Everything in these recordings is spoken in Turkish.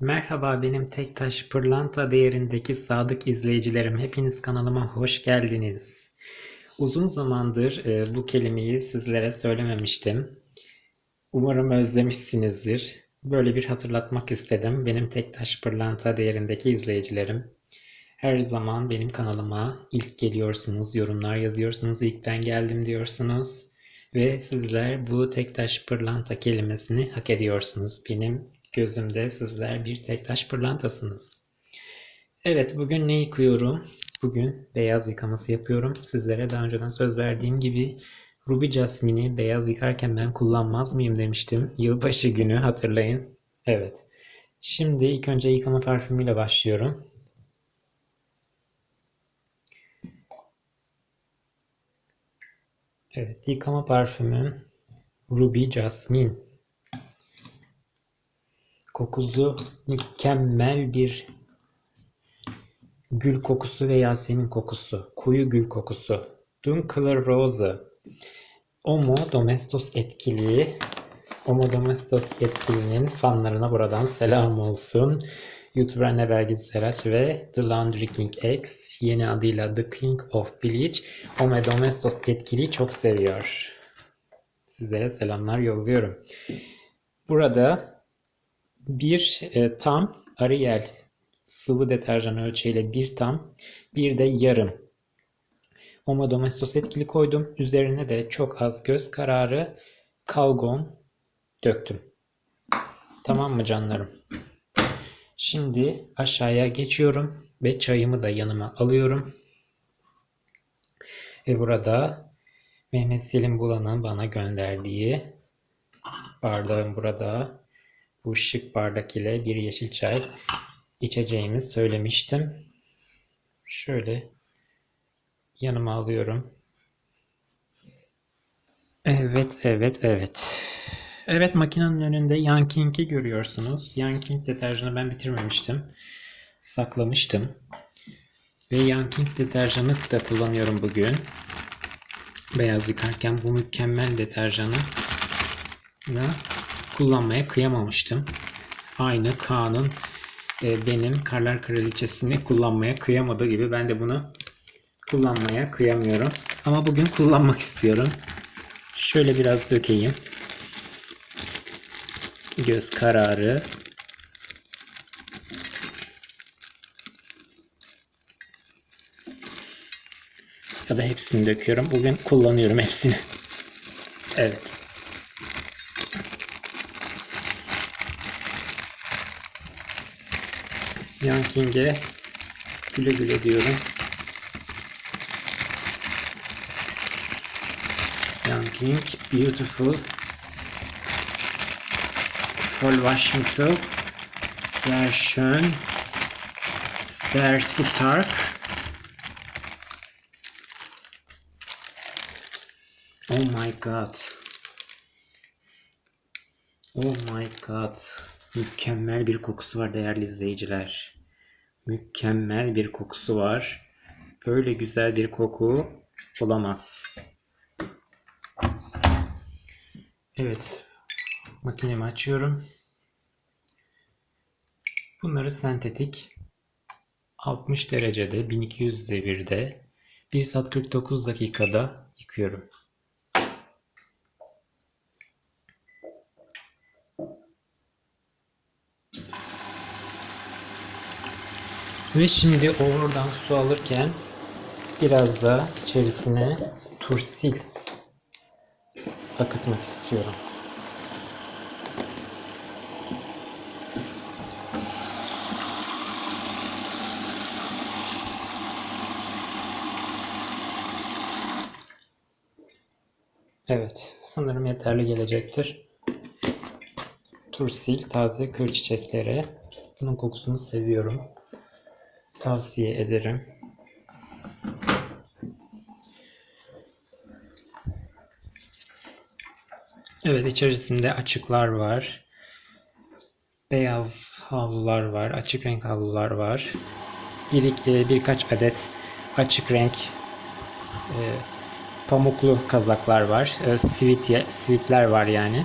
Merhaba benim tek taş pırlanta değerindeki sadık izleyicilerim. Hepiniz kanalıma hoş geldiniz. Uzun zamandır e, bu kelimeyi sizlere söylememiştim. Umarım özlemişsinizdir. Böyle bir hatırlatmak istedim. Benim tek taş pırlanta değerindeki izleyicilerim. Her zaman benim kanalıma ilk geliyorsunuz, yorumlar yazıyorsunuz, ilk ben geldim diyorsunuz. Ve sizler bu tek taş pırlanta kelimesini hak ediyorsunuz. Benim gözümde sizler bir tek taş pırlantasınız. Evet bugün ne yıkıyorum? Bugün beyaz yıkaması yapıyorum. Sizlere daha önceden söz verdiğim gibi Ruby Jasmine'i beyaz yıkarken ben kullanmaz mıyım demiştim. Yılbaşı günü hatırlayın. Evet. Şimdi ilk önce yıkama parfümüyle başlıyorum. Evet, yıkama parfümüm Ruby Jasmine. Kokusu mükemmel bir gül kokusu ve yasemin kokusu. Koyu gül kokusu. Dunkler Rose. Omo Domestos etkili. Omo Domestos etkilinin fanlarına buradan selam olsun. YouTuber Nebel Seraç ve The Laundry King X yeni adıyla The King of Bleach Omo Domestos etkiliyi çok seviyor. Sizlere selamlar yolluyorum. Burada bir e, tam Ariel sıvı deterjan ölçeğiyle bir tam bir de yarım Omo Domestos etkili koydum. Üzerine de çok az göz kararı kalgon döktüm. Tamam mı canlarım? Şimdi aşağıya geçiyorum ve çayımı da yanıma alıyorum. Ve burada Mehmet Selim Bulan'ın bana gönderdiği bardağım burada. Bu şık bardak ile bir yeşil çay içeceğimi söylemiştim. Şöyle yanıma alıyorum. Evet, evet, evet. Evet makinenin önünde Yanking'i görüyorsunuz. Yanking deterjanı ben bitirmemiştim. Saklamıştım. Ve Yanking deterjanı da kullanıyorum bugün. Beyaz yıkarken bu mükemmel deterjanı kullanmaya kıyamamıştım. Aynı Kaan'ın e, benim Karlar Kraliçesini kullanmaya kıyamadığı gibi ben de bunu kullanmaya kıyamıyorum. Ama bugün kullanmak istiyorum. Şöyle biraz dökeyim göz kararı ya da hepsini döküyorum. Bugün kullanıyorum hepsini. Evet. Yanking'e güle güle diyorum. Yanking beautiful Voll Washington, sehr schön, sehr stark. Oh my god. Oh my god. Mükemmel bir kokusu var değerli izleyiciler. Mükemmel bir kokusu var. Böyle güzel bir koku olamaz. Evet, Makinemi açıyorum. Bunları sentetik 60 derecede 1200 devirde 1 saat 49 dakikada yıkıyorum. Ve şimdi oradan su alırken biraz da içerisine tursil akıtmak istiyorum. Evet, sanırım yeterli gelecektir. Tursil taze kır çiçekleri. Bunun kokusunu seviyorum. Tavsiye ederim. Evet, içerisinde açıklar var. Beyaz havlular var, açık renk havlular var. Bir, e, birkaç adet açık renk e, pamuklu kazaklar var. E, sivit, sivitler var yani.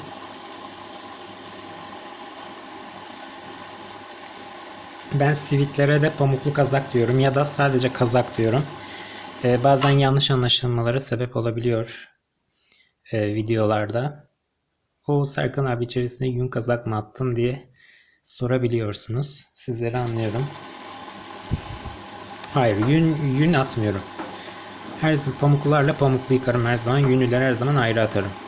Ben sivitlere de pamuklu kazak diyorum ya da sadece kazak diyorum. Ee, bazen yanlış anlaşılmalara sebep olabiliyor e, videolarda. O Serkan abi içerisine yün kazak mı attın diye sorabiliyorsunuz. Sizleri anlıyorum. Hayır yün, yün atmıyorum. Her zaman pamuklarla pamuklu yıkarım her zaman. Yünlüleri her zaman ayrı atarım.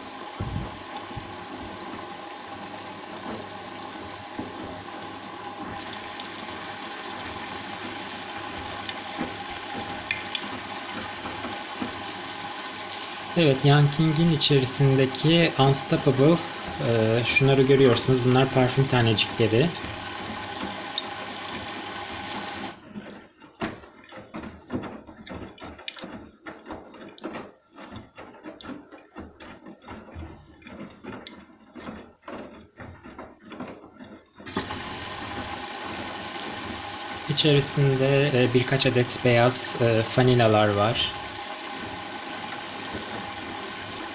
Evet, Yanking'in içerisindeki Unstoppable e, şunları görüyorsunuz. Bunlar parfüm tanecikleri. İçerisinde e, birkaç adet beyaz e, fanilalar var.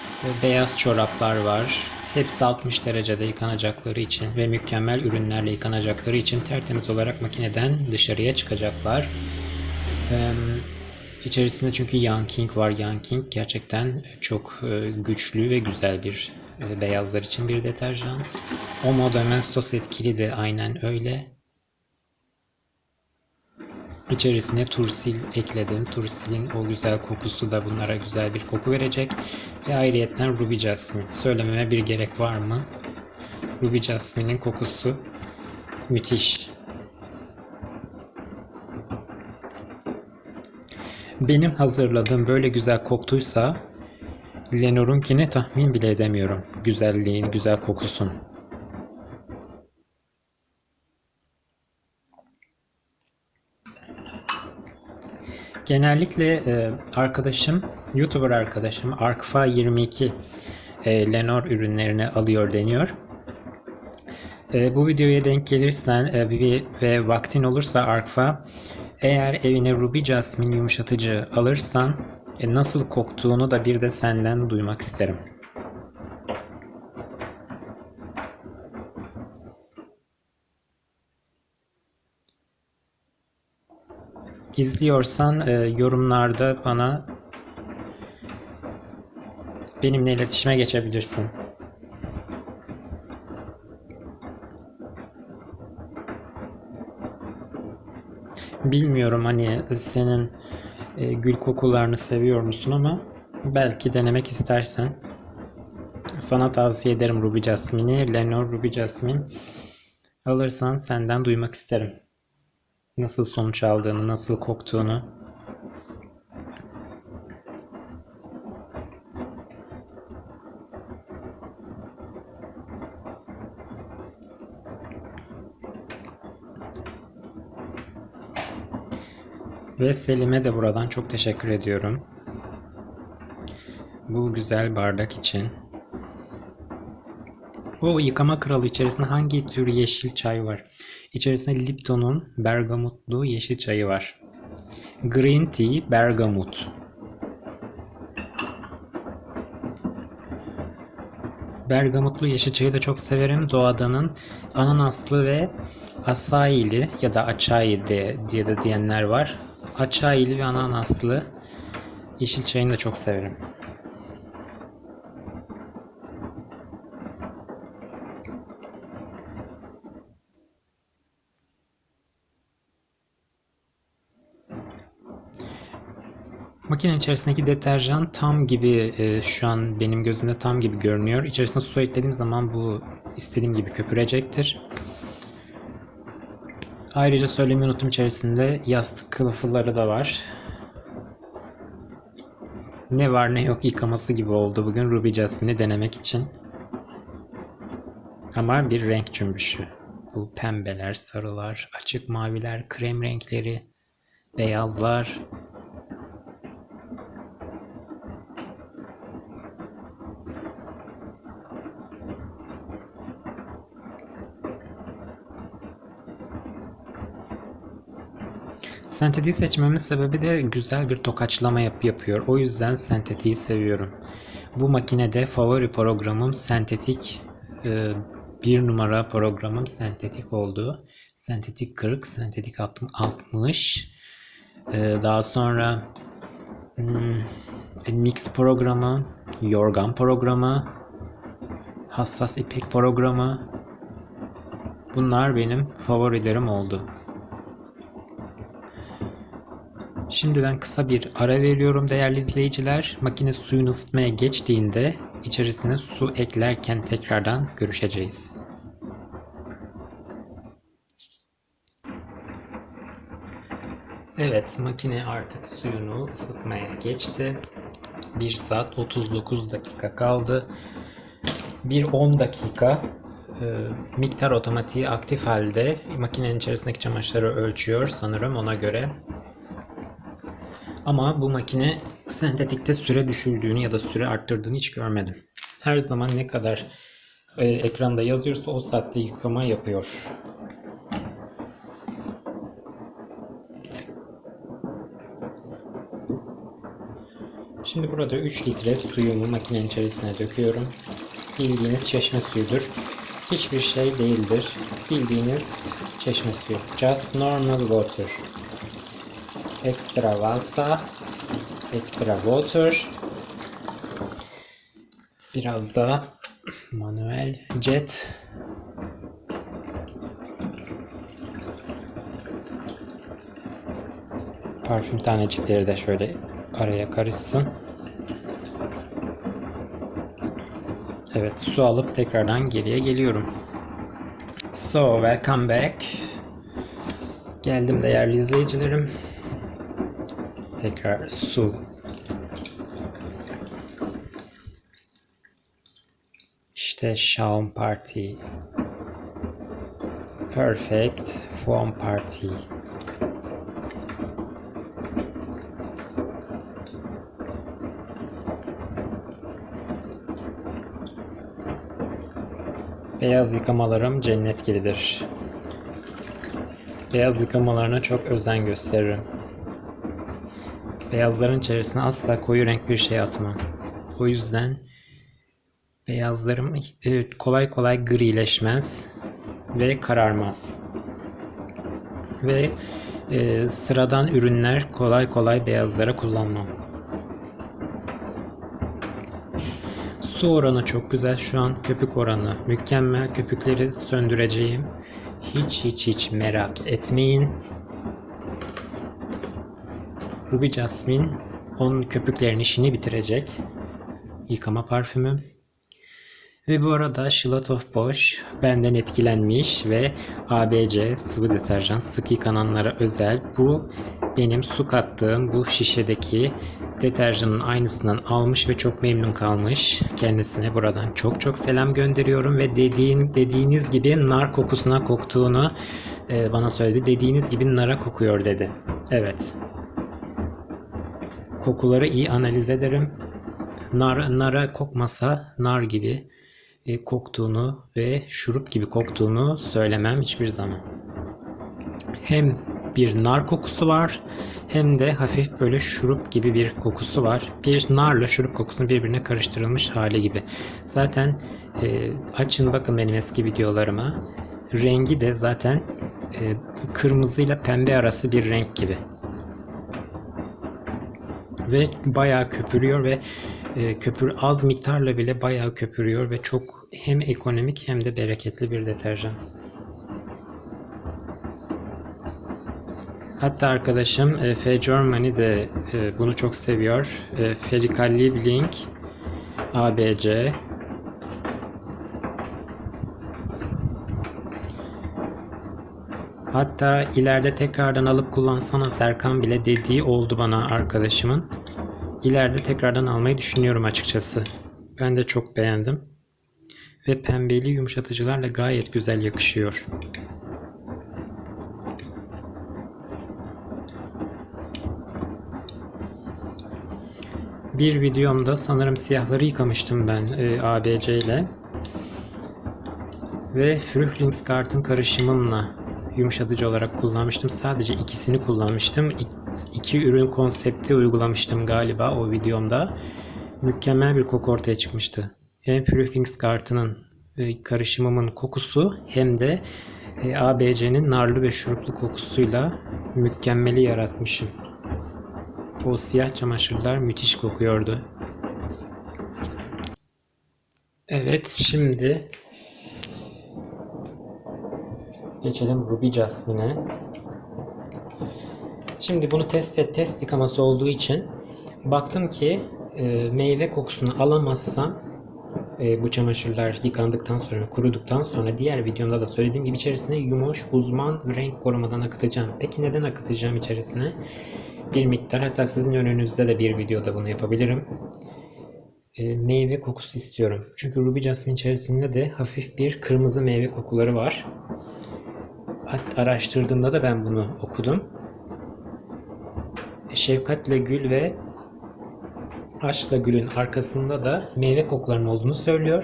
Ve beyaz çoraplar var. Hepsi 60 derecede yıkanacakları için ve mükemmel ürünlerle yıkanacakları için tertemiz olarak makineden dışarıya çıkacaklar. Ee, içerisinde çünkü Yanking var. Yanking gerçekten çok e, güçlü ve güzel bir e, beyazlar için bir deterjan. Omo Domestos etkili de aynen öyle. İçerisine tursil ekledim. Tursilin o güzel kokusu da bunlara güzel bir koku verecek. Ve ayrıyetten Ruby Jasmine. Söylememe bir gerek var mı? Ruby Jasmine'in kokusu müthiş. Benim hazırladığım böyle güzel koktuysa Lenor'unkini tahmin bile edemiyorum. Güzelliğin, güzel kokusun. Genellikle e, arkadaşım, YouTuber arkadaşım Arkfa 22 e, Lenor ürünlerini alıyor deniyor. E, bu videoya denk gelirsen e, bir, ve vaktin olursa Arkfa eğer evine Ruby Jasmine yumuşatıcı alırsan e, nasıl koktuğunu da bir de senden duymak isterim. İzliyorsan e, yorumlarda bana benimle iletişime geçebilirsin. Bilmiyorum hani senin e, gül kokularını seviyor musun ama belki denemek istersen sana tavsiye ederim Ruby Jasmine'i. Lenor Ruby Jasmine alırsan senden duymak isterim nasıl sonuç aldığını, nasıl koktuğunu. Ve Selim'e de buradan çok teşekkür ediyorum. Bu güzel bardak için. O yıkama kralı içerisinde hangi tür yeşil çay var? İçerisinde Lipton'un bergamotlu yeşil çayı var. Green Tea Bergamot. Bergamotlu yeşil çayı da çok severim. Doğadanın ananaslı ve asaili ya da açai de, diye de diyenler var. Açaili ve ananaslı yeşil çayını da çok severim. Makine içerisindeki deterjan tam gibi e, şu an benim gözümde tam gibi görünüyor. İçerisine su eklediğim zaman bu istediğim gibi köpürecektir. Ayrıca söylemeyi unuttum içerisinde yastık kılıfları da var. Ne var ne yok yıkaması gibi oldu bugün Ruby Jasmine'i denemek için. Ama bir renk cümbüşü. Bu pembeler, sarılar, açık maviler, krem renkleri, beyazlar, Sentetiği seçmemin sebebi de güzel bir tokaçlama yap yapıyor. O yüzden sentetiği seviyorum. Bu makinede favori programım sentetik e, bir numara programım sentetik oldu. Sentetik 40, sentetik 60. Ee, daha sonra hmm, mix programı, yorgan programı, hassas ipek programı. Bunlar benim favorilerim oldu. Şimdi ben kısa bir ara veriyorum değerli izleyiciler. Makine suyunu ısıtmaya geçtiğinde içerisine su eklerken tekrardan görüşeceğiz. Evet makine artık suyunu ısıtmaya geçti. 1 saat 39 dakika kaldı. Bir 10 dakika e, miktar otomatiği aktif halde makinenin içerisindeki çamaşırları ölçüyor sanırım ona göre. Ama bu makine sentetikte süre düşürdüğünü ya da süre arttırdığını hiç görmedim. Her zaman ne kadar e, ekranda yazıyorsa o saatte yıkama yapıyor. Şimdi burada 3 litre suyumu makinenin içerisine döküyorum. Bildiğiniz çeşme suyudur. Hiçbir şey değildir. Bildiğiniz çeşme suyu. Just normal water. Extra valsa. Extra water. Biraz da manuel jet. Parfüm tanecikleri de şöyle araya karışsın. Evet su alıp tekrardan geriye geliyorum. So welcome back. Geldim değerli izleyicilerim. Tekrar su. İşte Shaun Party. Perfect Foam Party. Beyaz yıkamalarım cennet gibidir. Beyaz yıkamalarına çok özen gösteririm. Beyazların içerisine asla koyu renk bir şey atmam. O yüzden beyazlarım kolay kolay grileşmez ve kararmaz. Ve e, sıradan ürünler kolay kolay beyazlara kullanmam. Su oranı çok güzel şu an. Köpük oranı mükemmel. Köpükleri söndüreceğim. Hiç hiç hiç merak etmeyin. Ruby Jasmine onun köpüklerin işini bitirecek. Yıkama parfümü. Ve bu arada Schlot of Bosch benden etkilenmiş ve ABC sıvı deterjan sık yıkananlara özel bu benim su kattığım bu şişedeki deterjanın aynısından almış ve çok memnun kalmış. Kendisine buradan çok çok selam gönderiyorum ve dediğin dediğiniz gibi nar kokusuna koktuğunu e, bana söyledi. Dediğiniz gibi nara kokuyor dedi. Evet. Kokuları iyi analiz ederim. Nar, nara kokmasa nar gibi e, koktuğunu ve şurup gibi koktuğunu söylemem hiçbir zaman. Hem bir nar kokusu var hem de hafif böyle şurup gibi bir kokusu var. Bir narla şurup kokusunun birbirine karıştırılmış hali gibi. Zaten e, açın bakın benim eski videolarıma. Rengi de zaten e, kırmızıyla pembe arası bir renk gibi. Ve bayağı köpürüyor ve e, köpür az miktarla bile bayağı köpürüyor ve çok hem ekonomik hem de bereketli bir deterjan. Hatta arkadaşım e, F. Germany de e, bunu çok seviyor. E, Ferical Liebling ABC Hatta ileride tekrardan alıp kullansana Serkan bile dediği oldu bana arkadaşımın. İleride tekrardan almayı düşünüyorum açıkçası. Ben de çok beğendim. Ve pembeli yumuşatıcılarla gayet güzel yakışıyor. Bir videomda sanırım siyahları yıkamıştım ben e, ABC ile. Ve Frühlingsgarten karışımımla yumuşatıcı olarak kullanmıştım. Sadece ikisini kullanmıştım. İki ürün konsepti uygulamıştım galiba o videomda. Mükemmel bir koku ortaya çıkmıştı. Hem Frühlingsgarten'ın e, karışımımın kokusu hem de e, ABC'nin narlı ve şuruplu kokusuyla mükemmeli yaratmışım. O siyah çamaşırlar müthiş kokuyordu. Evet, şimdi geçelim Ruby Jasmine'e. Şimdi bunu test et, test yıkaması olduğu için baktım ki e, meyve kokusunu alamazsam e, bu çamaşırlar yıkandıktan sonra, kuruduktan sonra diğer videomda da söylediğim gibi içerisine yumuş, uzman renk korumadan akıtacağım. Peki neden akıtacağım içerisine? Bir miktar hatta sizin önünüzde de bir videoda bunu yapabilirim. E, meyve kokusu istiyorum. Çünkü Ruby Jasmine içerisinde de hafif bir kırmızı meyve kokuları var. Hatta araştırdığımda da ben bunu okudum. Şefkatle Gül ve Aşkla Gül'ün arkasında da meyve kokularının olduğunu söylüyor.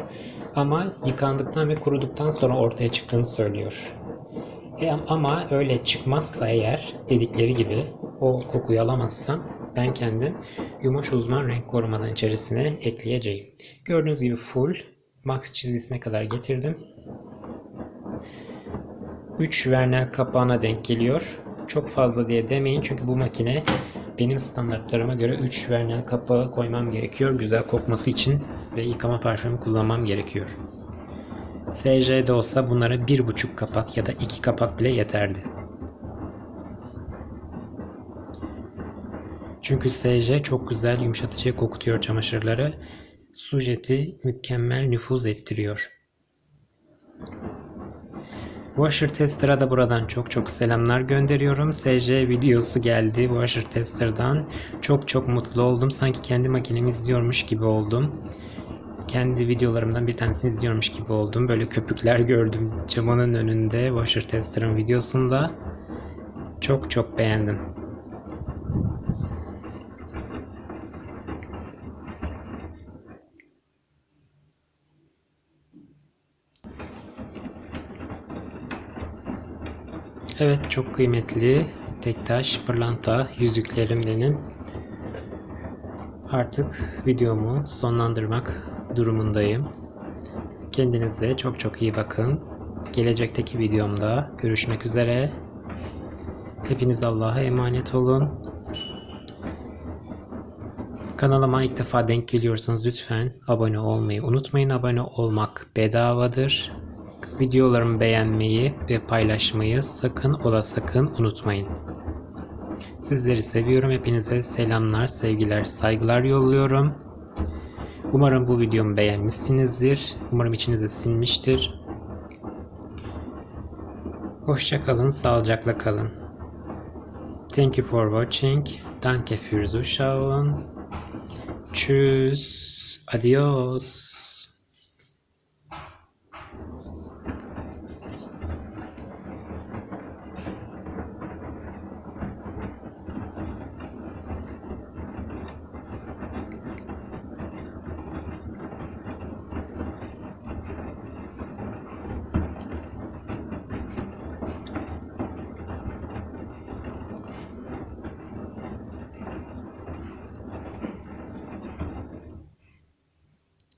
Ama yıkandıktan ve kuruduktan sonra ortaya çıktığını söylüyor. E, ama öyle çıkmazsa eğer dedikleri gibi o kokuyu alamazsam ben kendim yumuş uzman renk korumadan içerisine ekleyeceğim. Gördüğünüz gibi full max çizgisine kadar getirdim. 3 Vernel kapağına denk geliyor. Çok fazla diye demeyin çünkü bu makine benim standartlarıma göre 3 Vernel kapağı koymam gerekiyor. Güzel kokması için ve yıkama parfümü kullanmam gerekiyor. SJ'de olsa bunlara 1,5 kapak ya da 2 kapak bile yeterdi. Çünkü SJ çok güzel yumuşatıcı kokutuyor çamaşırları. Sujeti mükemmel nüfuz ettiriyor. Washer Tester'a da buradan çok çok selamlar gönderiyorum. SJ videosu geldi Washer Tester'dan. Çok çok mutlu oldum. Sanki kendi makinemi izliyormuş gibi oldum. Kendi videolarımdan bir tanesini izliyormuş gibi oldum. Böyle köpükler gördüm camının önünde Washer Tester'ın videosunda. Çok çok beğendim. Evet çok kıymetli tektaş pırlanta yüzüklerim benim. Artık videomu sonlandırmak durumundayım. Kendinize çok çok iyi bakın. Gelecekteki videomda görüşmek üzere. Hepiniz Allah'a emanet olun. Kanalıma ilk defa denk geliyorsanız lütfen abone olmayı unutmayın. Abone olmak bedavadır. Videolarımı beğenmeyi ve paylaşmayı sakın ola sakın unutmayın. Sizleri seviyorum. Hepinize selamlar, sevgiler, saygılar yolluyorum. Umarım bu videomu beğenmişsinizdir. Umarım içinize sinmiştir. Hoşça kalın, sağlıcakla kalın. Thank you for watching. Danke fürs Zuschauen. Tschüss. Adios.